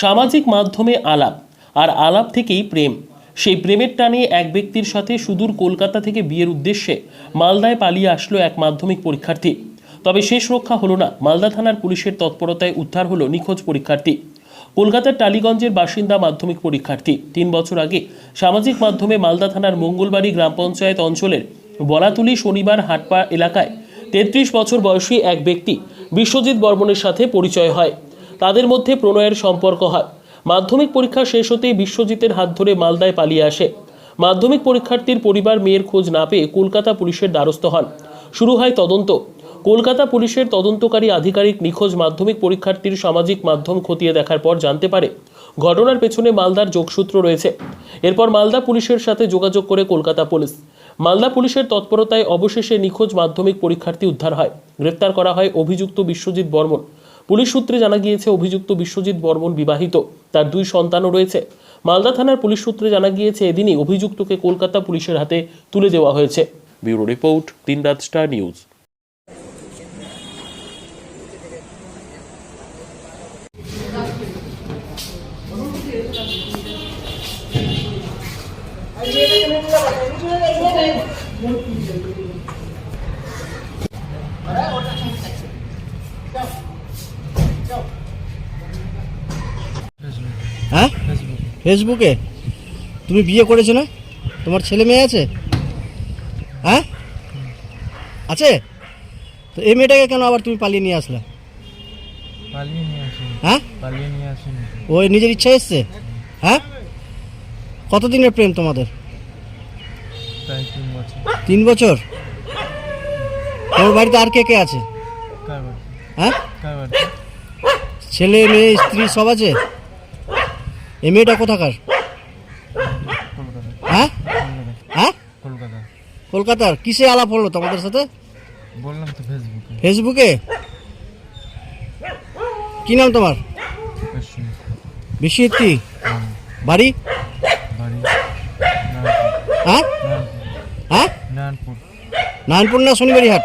সামাজিক মাধ্যমে আলাপ, আর আলাপ থেকেই প্রেম। সেই প্রেমের টানে এক ব্যক্তির সাথে সুদূর কলকাতা থেকে বিয়ের উদ্দেশ্যে মালদায় পালিয়ে আসলো এক মাধ্যমিক পরীক্ষার্থী। তবে শেষ রক্ষা হলো না, মালদা থানার পুলিশের তৎপরতায় উদ্ধার হলো নিখোঁজ পরীক্ষার্থী। কলকাতার টালিগঞ্জের বাসিন্দা মাধ্যমিক পরীক্ষার্থী। তিন বছর আগে সামাজিক মাধ্যমে মালদা থানার মঙ্গলবাড়ি গ্রাম পঞ্চায়েত অঞ্চলের বলাতুলি শনিবার হাটপা এলাকায় তেত্রিশ বছর বয়সী এক ব্যক্তি বিশ্বজিৎ বর্মনের সাথে পরিচয় হয়। তাদের মধ্যে প্রণয়ের সম্পর্ক হয়। মাধ্যমিক পরীক্ষা শেষ হতেই বিশ্বজিতের হাত ধরে মালদায় পালিয়ে আসে। মাধ্যমিক পরীক্ষার্থীর পরিবার মেয়ের খোঁজ না পেয়ে কলকাতা পুলিশের দ্বারস্থ হন। শুরু হয় তদন্ত। কলকাতা পুলিশের তদন্তকারী আধিকারিক নিখোঁজ মাধ্যমিক পরীক্ষার্থীর সামাজিক মাধ্যম খতিয়ে দেখার পর জানতে পারে, ঘটনার পেছনে মালদার যোগসূত্র রয়েছে। এরপর মালদা পুলিশের সাথে যোগাযোগ করে কলকাতা পুলিশ। মালদা পুলিশের তৎপরতায় অবশেষে নিখোঁজ মাধ্যমিক পরীক্ষার্থী উদ্ধার হয়। গ্রেপ্তার করা হয় অভিযুক্ত বিশ্বজিৎ বর্মন। পুলিশ সূত্রে জানা গিয়েছে অভিযুক্ত বিশ্বজিৎ বর্মন বিবাহিত। তার দুই সন্তানও রয়েছে। মালদা থানার পুলিশ সূত্রে জানা গিয়েছে এদিনই অভিযুক্তকে কলকাতা পুলিশের হাতে তুলে দেওয়া হয়েছে। ব্যুরো রিপোর্ট তিন রাত স্টার নিউজ। হ্যাঁ? ফেসবুকে। তুমি বিয়ে করেছ না তোমার ছেলে মেয়ে আছে? হ্যাঁ? আছে? তো এই মেয়েটাকে কেন আবার তুমি পালিয়ে নিয়ে আসলে? হ্যাঁ? ওই নিজের ইচ্ছা এসছে? হ্যাঁ? কতদিনের প্রেম তোমাদের? তিন বছর। তোর বাড়িতে আর কে কে আছে? হ্যাঁ? ছেলে মেয়ে স্ত্রী সব আছে? এই মেয়েটা কোথাকার? হ্যাঁ? হ্যাঁ? কলকাতা কলকাতার। কিসে আলাপ হলো তোমাদের সাথে? বললাম তো ফেসবুকে। ফেসবুকে? কি নাম তোমার। বিশ্বজিৎ। কি? বাড়ি? বাড়ি। হ্যাঁ? নারায়ণপুর। হ্যাঁ? না শনিবাড়ি হাট